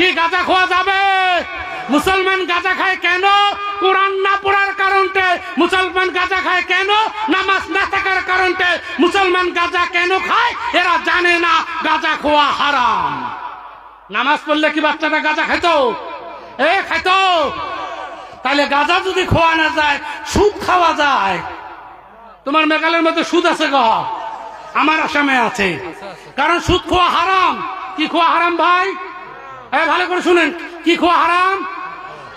কি গাঁজা খাওয়া যাবে? মুসলমান গাঁজা খায় কেন? কোরআন না পড়ার কারণে মুসলমান গাঁজা খায় কেন? নামাজ না থাকার কারণে মুসলমান গাঁজা কেন খায়? এরা জানে না গাঁজা খাওয়া হারাম। নামাজ পড়লে কি বাচ্চাটা গাঁজা খাইতো? এ, খাইতো। তাহলে গাঁজা যদি খোয়া না যায়, সুদ খাওয়া যায়। তোমার মেঘালয়ের মধ্যে সুদ আছে গ। আমার আসামে আছে। কারণ সুদ খোয়া হারাম। কি খোয়া হারাম ভাই? এ, ভালো করে শুনেন, কি খোয়া হারাম?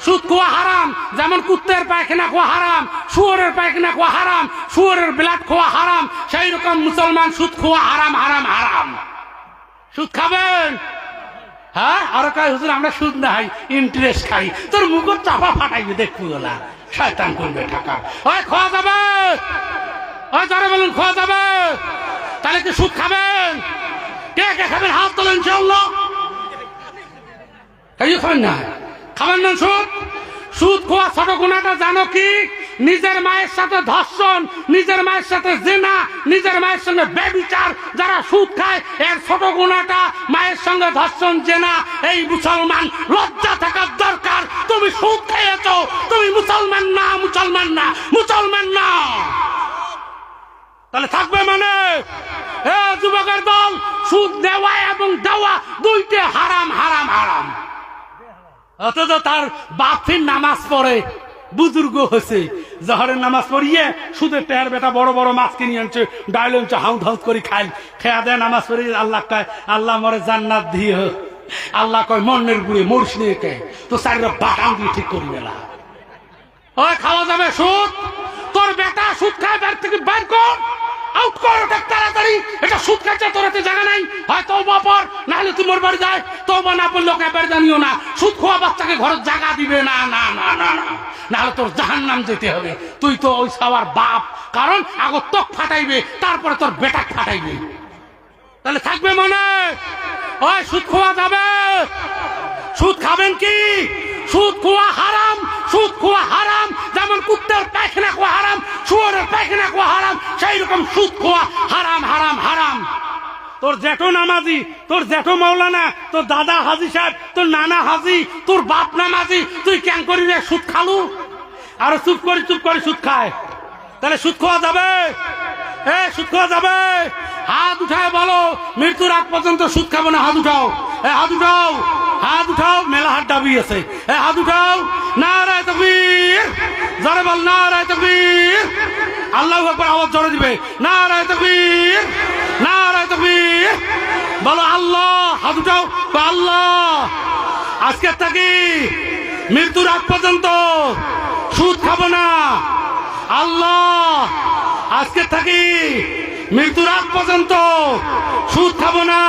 সুদ খোয়া হারাম, যেমন কুত্তের পায়খানা খোয়া হারাম, শুয়োরের পায়খানা খোয়া হারাম, শুয়োরের ব্লাড খোয়া হারাম, সেই রকম মুসলমান সুদ খোয়া হারাম হারাম হারাম। সুদ খাবেন? হ্যাঁ? আর কয়, হুজুর, আমরা সুদ নাই ইন্টারেস্ট খাই। তোর মুখর চাপা ফাটাইবে দেখব ওলা শয়তান করবে টাকা ওই খাওয়া যাবে? ওই যারা বলুন খাওয়া যাবে? তাহলে কি সুদ খাবেন? কে কে খাবেন? হাত তোলেন ইনশাল্লাহ কেউ খাবেন সুদ? সুদ খোয়া ছোট গুণাটা জানো কি? নিজের মায়ের সাথে ধর্ষণ, নিজের মায়ের সাথে জেনা, নিজের মায়ের সঙ্গে বেবিচার যারা সুদ খায়, এর ছোট গুণাটা মায়ের সঙ্গে ধর্ষণ, জেনা, এই মুসলমান লজ্জা থাকার দরকার। তুমি সুদ খেয়েছ, তুমি মুসলমান না মুসলমান না মুসলমান না। তাহলে থাকবে মানে? যুবকের দল, সুদ দেওয়া এবং দেওয়া দুইটা হারাম হারাম হারাম। অথচ তার বাপের নামাজ পড়ে, বুজুর্গ হয়েছে। জহরের নামাজ পড়িয়ে সুদের টেয়ার বেটা বড় বড় মাছ কিনে আনছে, ডাইল আনছে, হাউদ হাউদ করে খাই খেয়া দেয় নামাজ পড়ি আল্লাহ কয়, আল্লাহ মরে জান্নাত দিয়ে আল্লাহ কয় মনের গুড়ে মরিস নিয়ে কে? তো চারিটা বাটাম ঠিক করবে না ওই খাওয়া যাবে সুদ, তোর বেটা সুদ খায় বের থেকে বের কর আউট কর তাড়াতাড়ি এটা সুদ খাচ্ছে তোর জায়গা নাই। হয় তৌবা পর না হলে তুই মোর বাড়ি যায়। তৌবা না পড়লে ওকে বের জানিও না। সুদ খোয়া বাচ্চাকে ঘরে জায়গা দিবে না না না না না। না হলে তোর জাহান নাম যেতে হবে। তুই তো ওই সবার বাপ। কারণ আগে তোক ফাটাইবে, তারপরে তোর বেটা ফাটাইবে। তাহলে থাকবে মনে? ওই, সুদ খোয়া যাবে। সুদ খাবেন কি? সুদ খোয়া হারাম, সুদ খোয়া হারাম। যেমন কুত্তের পায়খানা খোয়া হারাম, শুয়ারের পায়খানা খোয়া হারাম সেই রকম সুদ খোয়া হারাম। তোর জেঠো নামাজি, তোর জেঠো মৌলানা, তোর দাদা হাজি সাহেব, তোর নানা হাজি, তোর বাপ নামাজি, তুই কেন করি রে সুদ খালু? আর চুপ করে চুপ করে, সুদ খায়। তাহলে সুদ খাওয়া যাবে? এ, সুদ খাওয়া যাবে? হাত উঠায় বলো, মৃত্যুর আগ পর্যন্ত সুদ খাব না, হাত উঠাও। এ, হাত উঠাও হাত উঠাও, মেলা হাত দাবি আছে। এ, হাত উঠাও না রায় তকবীর। জরে বল না রায় তকবীর। আল্লাহ একবার আওয়াজ জোরে দিবে। না রায় তকবীর। বলো আল্লাহ, হাত উঠাও। আল্লাহ। আজকে থাকি মৃত্যুর আগ পর্যন্ত সুদ খাব না। আল্লাহ, আজকে থাকি মৃত্যুর আগ পর্যন্ত সুদ খাব না।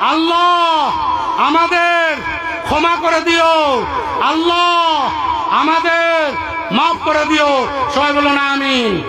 আল্লাহ, আমাদের ক্ষমা করে দিও। আল্লাহ, আমাদের মাফ করে দিও। সবাই বলো না আমিন।